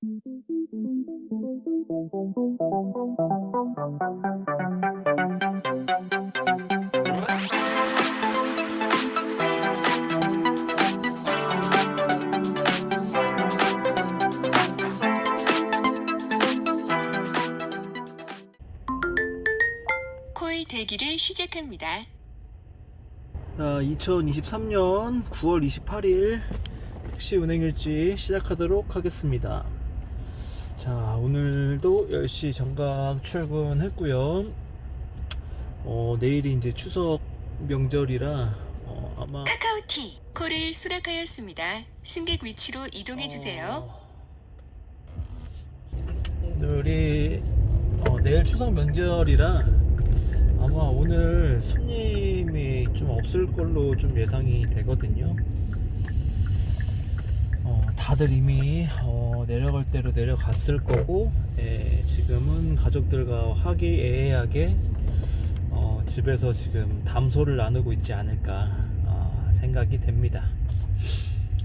콜 대기를 시작합니다. 자, 2023년 9월 28일 택시 운행일지 시작하도록 하겠습니다. 자, 오늘도 10시 정각 출근했고요. 어, 내일이 이제 추석 명절이라 어, 아마 카카오티 콜을 수락하였습니다. 승객 위치로 이동해 주세요. 어, 오늘이 어, 내일 추석 명절이라 아마 오늘 손님이 좀 없을 걸로 좀 예상이 되거든요. 어, 다들 이미 어, 내려갈 대로 내려갔을 거고 예, 지금은 가족들과 화기애애하게 어, 집에서 지금 담소를 나누고 있지 않을까 아, 생각이 됩니다.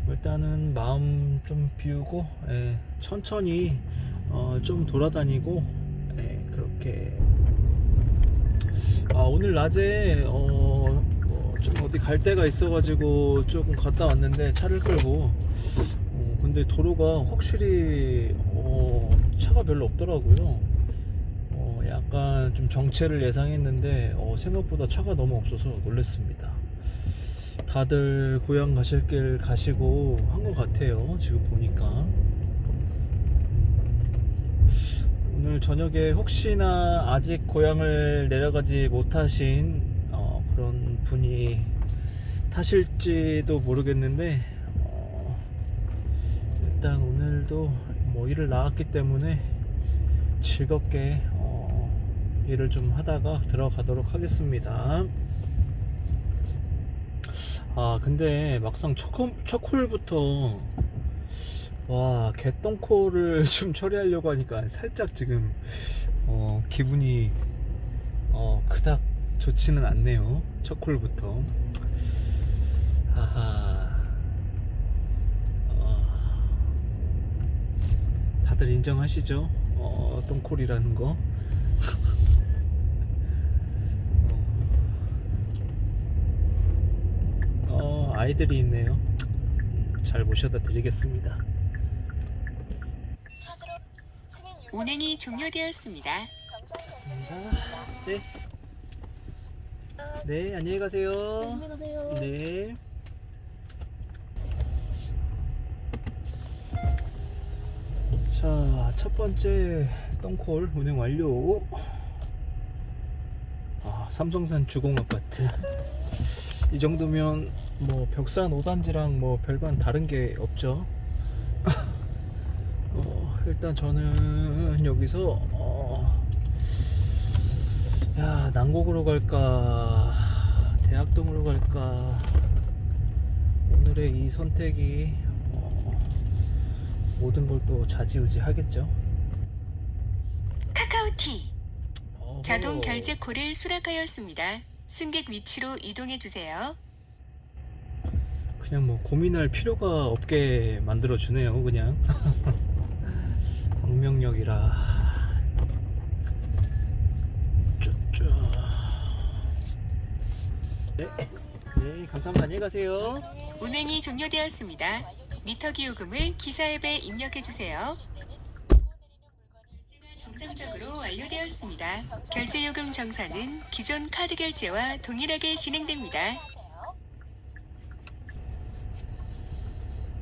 일단은 마음 좀 비우고 예, 천천히 어, 좀 돌아다니고 예, 그렇게 아, 오늘 낮에 어, 뭐좀 어디 갈 데가 있어가지고 조금 갔다 왔는데 차를 끌고 어, 근데 도로가 확실히 어, 차가 별로 없더라고요. 어, 약간 좀 정체를 예상했는데 어, 생각보다 차가 너무 없어서 놀랐습니다. 다들 고향 가실 길 가시고 한 것 같아요. 지금 보니까. 오늘 저녁에 혹시나 아직 고향을 내려가지 못하신 어, 그런 분이 타실지도 모르겠는데 어, 일단 오늘도 뭐 일을 나왔기 때문에 즐겁게 어, 일을 좀 하다가 들어가도록 하겠습니다. 아 근데 막상 첫, 콜- 첫 콜부터 와 개똥콜을 좀 처리하려고 하니까 살짝 지금 어 기분이 어 그닥 좋지는 않네요. 첫 콜부터. 하하 어, 다들 인정하시죠 어, 똥콜이라는 거 어, 아이들이 있네요 잘 모셔다 드리겠습니다 운행이 종료되었습니다. 네. 네, 안녕히 가세요. 안녕히 가세요. 네. 자, 첫 번째 똥콜 운행 완료. 아, 삼성산 주공 아파트. 이 정도면 뭐 벽산 5단지랑 뭐 별반 다른 게 없죠. 어, 일단 저는 여기서 어, 야 난곡으로 갈까 대학동으로 갈까 오늘의 이 선택이 어, 모든 걸 또 좌지우지 하겠죠. 카카오티 어허. 자동 결제 콜을 수락하였습니다. 승객 위치로 이동해 주세요. 그냥 뭐 고민할 필요가 없게 만들어 주네요. 그냥 광명역이라 쭈쭈. 네, 네 감사합니다. 안녕히 가세요. 운행이 종료되었습니다. 미터 기 요금을 기사 앱에 입력해 주세요. 정상적으로 완료되었습니다. 결제 요금 정산은 기존 카드 결제와 동일하게 진행됩니다.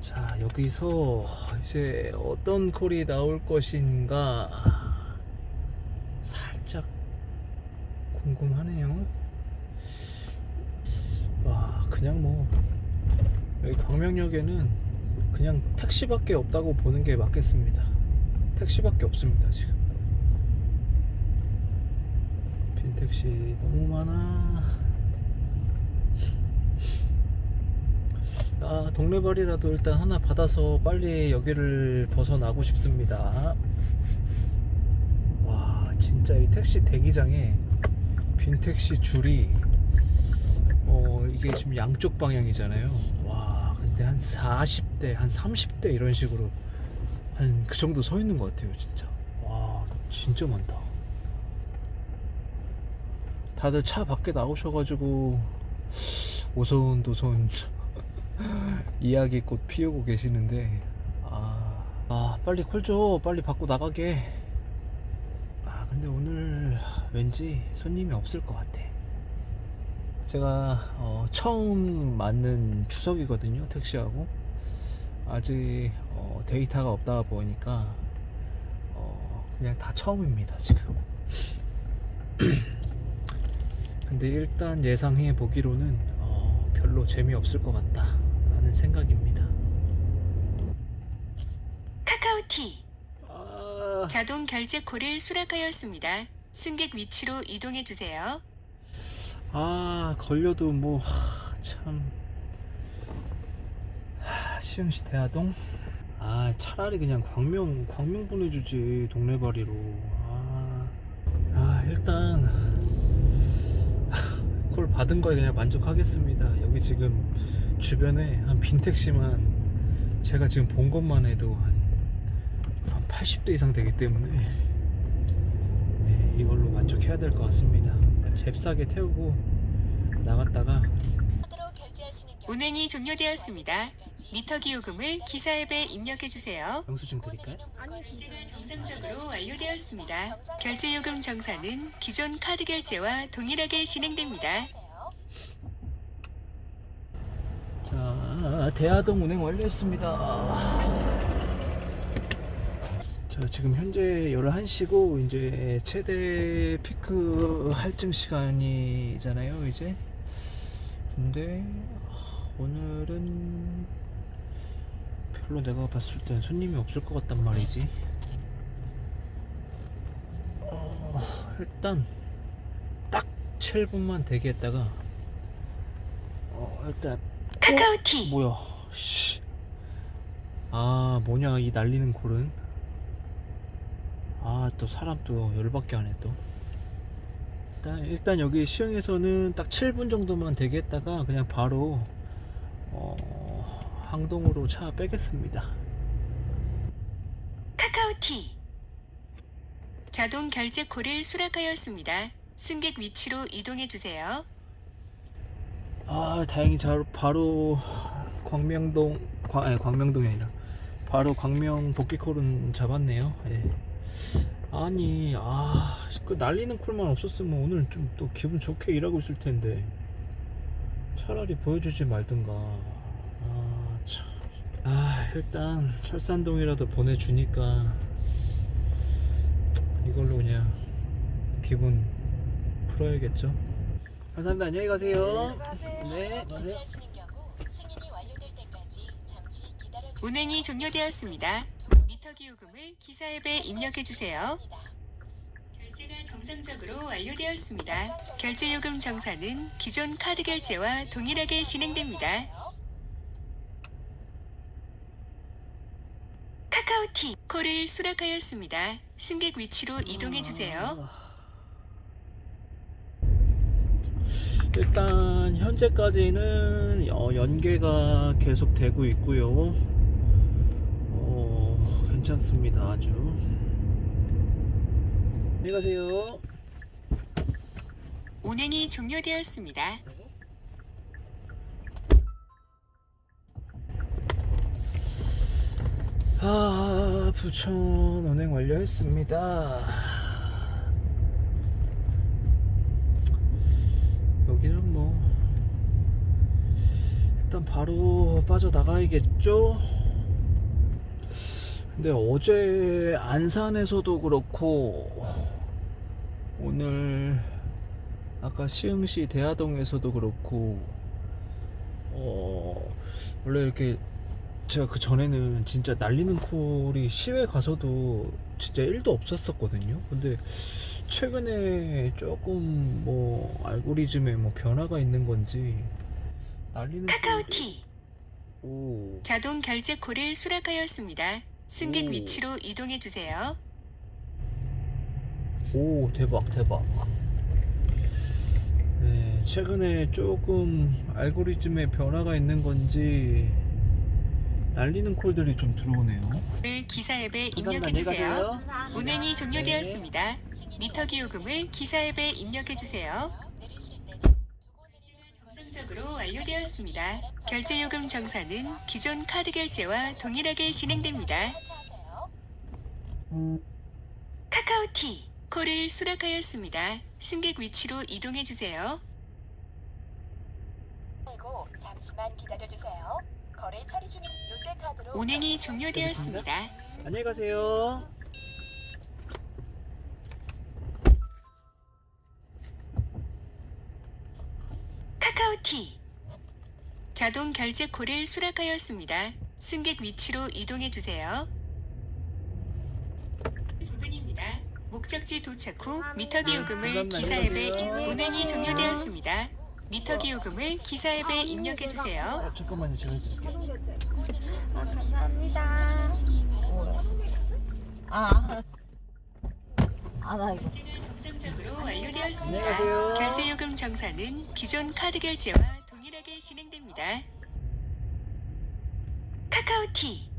자 여기서 이제 어떤 콜이 나올 것인가 살짝 궁금하네요 와 그냥 뭐 여기 광명역에는 그냥 택시밖에 없다고 보는 게 맞겠습니다 택시밖에 없습니다 지금 빈 택시 너무 많아 아, 동네발이라도 일단 하나 받아서 빨리 여기를 벗어나고 싶습니다. 와, 진짜 이 택시 대기장에 빈 택시 줄이 어, 이게 지금 양쪽 방향이잖아요. 와, 근데 한 40대, 한 30대 이런 식으로 한 그 정도 서 있는 것 같아요, 진짜. 와, 진짜 많다. 다들 차 밖에 나오셔가지고 오손 도손 이야기꽃 피우고 계시는데 아, 아 빨리 콜 줘 빨리 받고 나가게 아 근데 오늘 왠지 손님이 없을 것 같아 제가 어, 처음 맞는 추석이거든요 택시하고. 아직 어, 데이터가 없다 보니까 어, 그냥 다 처음입니다 지금. 근데 일단 예상해 보기로는 어, 별로 재미없을 것 같다 라는 생각입니다. 카카오티. 아, 자동 결제 콜을 수락하였습니다. 승객 위치로 이동해 주세요. 아 걸려도 뭐 참. 시흥시 대하동? 아 차라리 그냥 광명 광명 보내주지 동네바리로. 아, 아 일단 콜 받은 거에 그냥 만족하겠습니다. 여기 지금 주변에 한 빈택시만 제가 지금 본 것만 해도 한, 한 80대 이상 되기 때문에 네, 이걸로 만족해야 될 것 같습니다 잽싸게 태우고 나갔다가 운행이 종료되었습니다. 미터기 요금을 기사 앱에 입력해 주세요. 영수증 드릴까요? 결제가 정상적으로 완료되었습니다. 결제 요금 정산은 기존 카드 결제와 동일하게 진행됩니다. 자, 대하동 운행 완료했습니다. 자, 지금 현재 11시고 이제 최대 피크 할증 시간이잖아요, 이제. 근데 오늘은 별로 내가 봤을 땐 손님이 없을 것 같단 말이지. 어, 일단 딱 7분만 대기했다가 어, 일단 카카오티 뭐야 씨. 아 뭐냐 이 날리는 콜은 아 또 사람 또 열받게 하네 또 일단, 일단 여기 시흥에서는 딱 7분 정도만 대기했다가 그냥 바로 어, 항동으로 차 빼겠습니다 카카오티 자동 결제 콜을 수락하였습니다. 승객 위치로 이동해 주세요. 아 다행히 자, 바로 광명동 광, 아니 광명동이 아니라 바로 광명 복귀콜은 잡았네요 예. 아니 아그 날리는 콜만 없었으면 오늘 좀 또 기분 좋게 일하고 있을 텐데 차라리 보여주지 말든가 아, 참. 아 일단 철산동이라도 보내주니까 이걸로 그냥 기분 풀어야겠죠 감사합니다 안녕히 가세요 네, 네. 기다려 주세요. 운행이 종료되었습니다. 미터기 요금을 기사 앱에 입력해 주세요. 결제가 정상적으로 완료되었습니다. 결제 요금 정산은 기존 카드 결제와 동일하게 진행됩니다. 카카오티 콜을 수락하였습니다. 승객 위치로 이동해 주세요. 일단 현재까지는 어, 연계가 계속 되고 있고요. 어, 괜찮습니다. 아주. 안녕히 가세요. 운행이 종료되었습니다. 아, 부천 운행 완료했습니다. 여기는 뭐 일단 바로 빠져나가야겠죠? 근데 어제 안산에서도 그렇고 오늘 아까 시흥시 대하동에서도 그렇고 어 원래 이렇게 제가 그 전에는 진짜 날리는 콜이 시외 가서도 진짜 1도 없었었거든요. 근데 최근에 조금 뭐 알고리즘에 뭐 변화가 있는 건지 날리는 카카오티 콜이- 오 자동 결제 콜을 수락하였습니다. 승객 오. 위치로 이동해 주세요. 오 대박 대박 네 최근에 조금 알고리즘에 변화가 있는 건지 날리는 콜들이 좀 들어오네요. 을 기사 앱에. 입력해 주세요. 운행이 종료되었습니다. 승인이 미터기 요금을 기사 앱에 입력해 주세요. 정상적으로 완료되었습니다. 결제 요금 정산은 기존 카드 결제와 동일하게 진행됩니다. 카카오티 콜을 수락하였습니다. 승객 위치로 이동해 주세요. 그리고 잠시만 기다려 주세요. 거래 처리 중인 롯데 카드로 운행이 종료되었습니다. 안녕히 가세요. 자동 결제 콜을 수락하였습니다. 승객 위치로 이동해 주세요. 부근입니다. 목적지 도착 후 미터기 요금을. 기사 앱에 입-. 운행이 종료되었습니다. 미터기 요금을 기사 앱에 입력해 주세요. 아, 잠깐만요. 제가 아, 감사합니다. 아, 아, 나 이거. 결제가 정상적으로 완료되었습니다. 안녕하세요. 결제 요금 정산은 기존 카드 결제와 동일하게 진행됩니다. 카카오티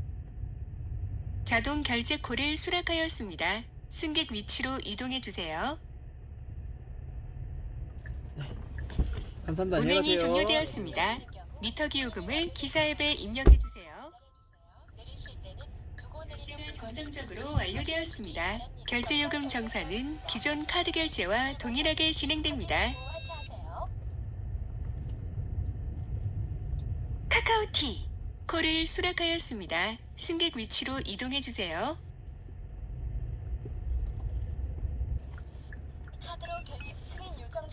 자동 결제 콜을 수락하였습니다. 승객 위치로 이동해 주세요. 감사합니다. 안녕히 운행이 가세요. 종료되었습니다. 미터기 요금을 기사 앱에 입력해 주세요. 결제가 정상적으로 완료되었습니다. 결제 요금 정산은 기존 카드 결제와 동일하게 진행됩니다. 하차하세요. 카카오티 콜을 수락하였습니다. 승객 위치로 이동해 주세요.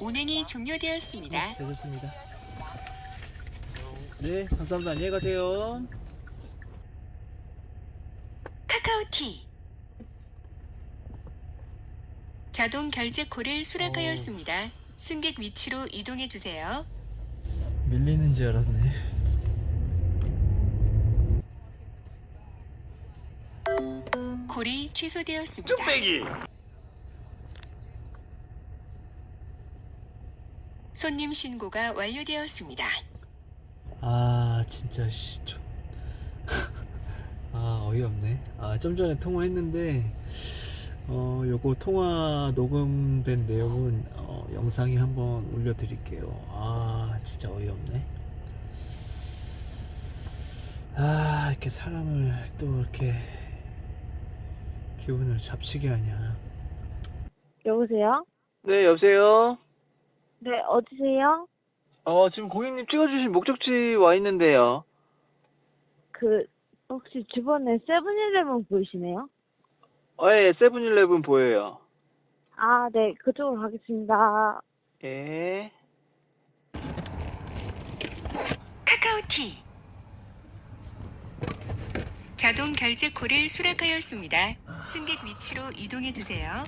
운행이 종료되었습니다. 네, 되셨습니다. 네, 감사합니다. 안녕히 가세요. 카카오티 자동 결제 콜을 수락하였습니다. 승객 위치로 이동해 주세요. 밀리는 줄 알았네. 취소되었습니다. 손님 신고가 완료되었습니다. 아, 진짜 씨 좀. 아, 어이없네. 아, 좀 전에 통화했는데 어, 요거 통화 녹음된 내용은 어, 영상에 한번 올려드릴게요. 아, 진짜 어이없네. 아, 이렇게 사람을 또 이렇게 기분을 잡치게 하냐. 여보세요? 네, 여보세요? 네, 어디세요? 어, 지금 고객님 찍어주신 목적지 와 있는데요. 그, 혹시 주변에 세븐일레븐 보이시네요? 어, 예, 세븐일레븐 보여요. 아, 네, 그쪽으로 가겠습니다. 예. 카카오티 자동 결제 콜을 수락하였습니다. 승객 위치로 이동해 주세요.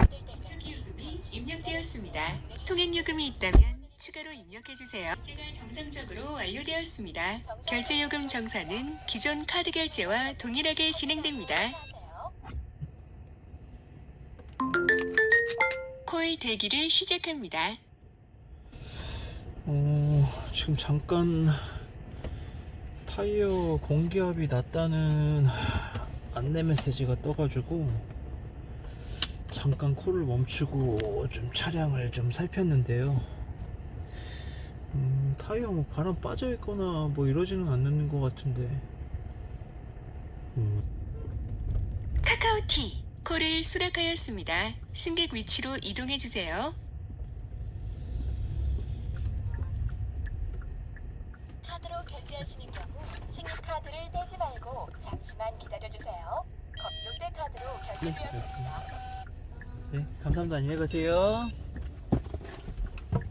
요금이 입력되었습니다. 통행 요금이 있다면 추가로 입력해 주세요. 결제가 정상적으로 완료되었습니다. 결제 요금 정산은 기존 카드 결제와 동일하게 진행됩니다. 콜 대기를 시작합니다. 어, 지금 잠깐 타이어 공기압이 낮다는 안내 메시지가 떠가지고 잠깐 콜을 멈추고 좀 차량을 좀 살폈는데요. 음, 타이어 뭐 바람 빠져 있거나 뭐 이러지는 않는 것 같은데. 음, 카카오티 콜을 수락하였습니다. 승객 위치로 이동해 주세요. 카드로 결제하시는 경우 카드를 떼지 말고 잠시만 기다려 주세요. 롯데 카드로 결제되었습니다. 네, 감사합니다. 안녕히 가세요.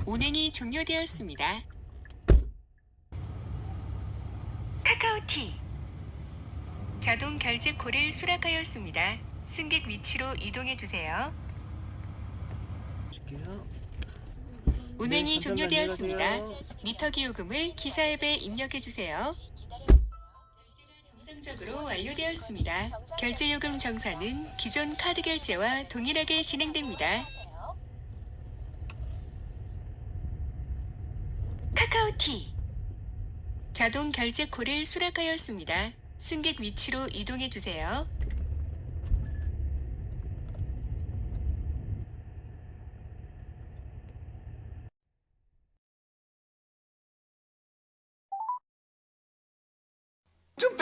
운행이 종료되었습니다. 카카오티 자동 결제 콜을 수락하였습니다. 승객 위치로 이동해 주세요. 줄게요. 운행이 네, 감사합니다. 종료되었습니다. 안녕히 가세요. 미터 기 요금을 기사 앱에 입력해 주세요. 정상적으로 완료되었습니다. 결제 요금 정산은 기존 카드 결제와 동일하게 진행됩니다. 카카오티 자동 결제 콜을 수락하였습니다. 승객 위치로 이동해 주세요.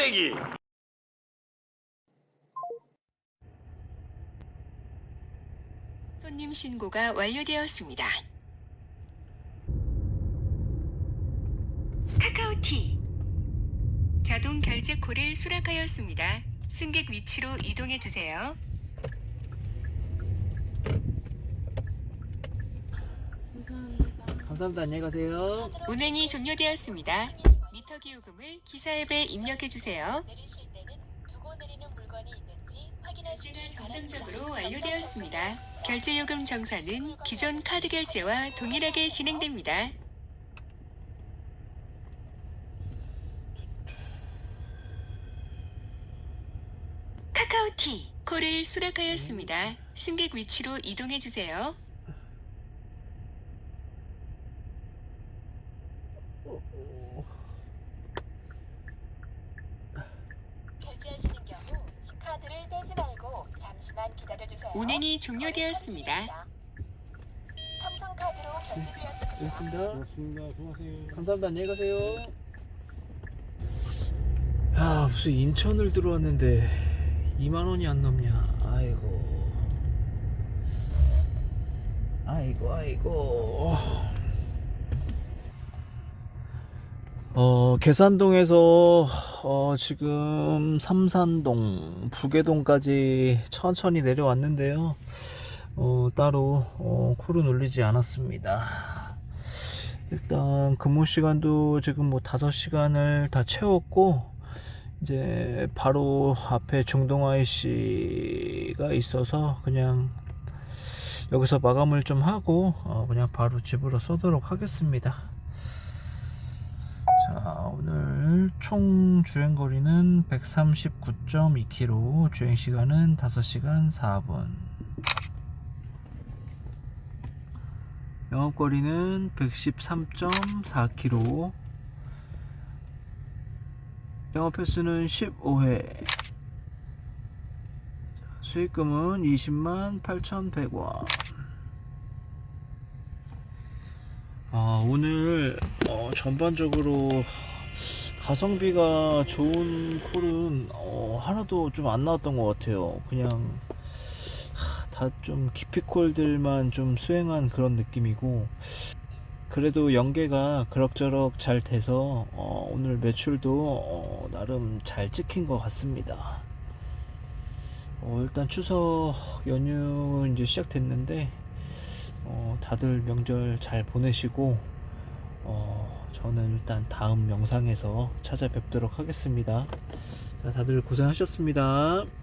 뚝배기 손님 신고가 완료되었습니다. 카카오티 자동 결제 콜을 수락하였습니다. 승객 위치로 이동해 주세요. 감사합니다. 안녕히 가세요. 운행이 종료되었습니다. 미터 기요금을 기사 앱에 입력해 주세요. 내리실 때는 두고 내리는 물건이 있는지 바랍니다. 정상적으로 완료되었습니다. 결제 요금 정산은 기존 카드 결제와 동일하게 진행됩니다. 카카오티 콜을 수락하였습니다. 승객 위치로 이동해 주세요. 결제하시는 경우 카드를 떼지 말고 잠시만 기다려 주세요. 운행이 종료되었습니다. 삼성카드로 결제되었습니다. 수고하세요 감사합니다. 안녕히 가세요. 아 무슨 인천을 들어왔는데 2만 원이 안 넘냐. 아이고. 아이고 아이고. 어 계산동에서 어 지금 삼산동 부계동까지 천천히 내려왔는데요. 어 따로 어 콜은 울리지 않았습니다. 일단 근무 시간도 지금 뭐 5시간을 다 채웠고 이제 바로 앞에 중동 IC가 있어서 그냥 여기서 마감을 좀 하고 어 그냥 바로 집으로 쏘도록 하겠습니다. 자, 오늘 총 주행 거리는 139.2km, 주행 시간은 5시간 4분. 영업 거리는 113.4km 영업 횟수는 15회. 수익금은 20만 8,100원 아, 오늘 어, 전반적으로 가성비가 좋은 콜은 어, 하나도 좀 안 나왔던 것 같아요 그냥 다좀 기피콜들만 좀 수행한 그런 느낌이고 그래도 연계가 그럭저럭 잘 돼서 어, 오늘 매출도 어, 나름 잘 찍힌 것 같습니다. 어, 일단 추석 연휴 이제 시작됐는데 어, 다들 명절 잘 보내시고 어, 저는 일단 다음 영상에서 찾아뵙도록 하겠습니다. 자, 다들 고생하셨습니다.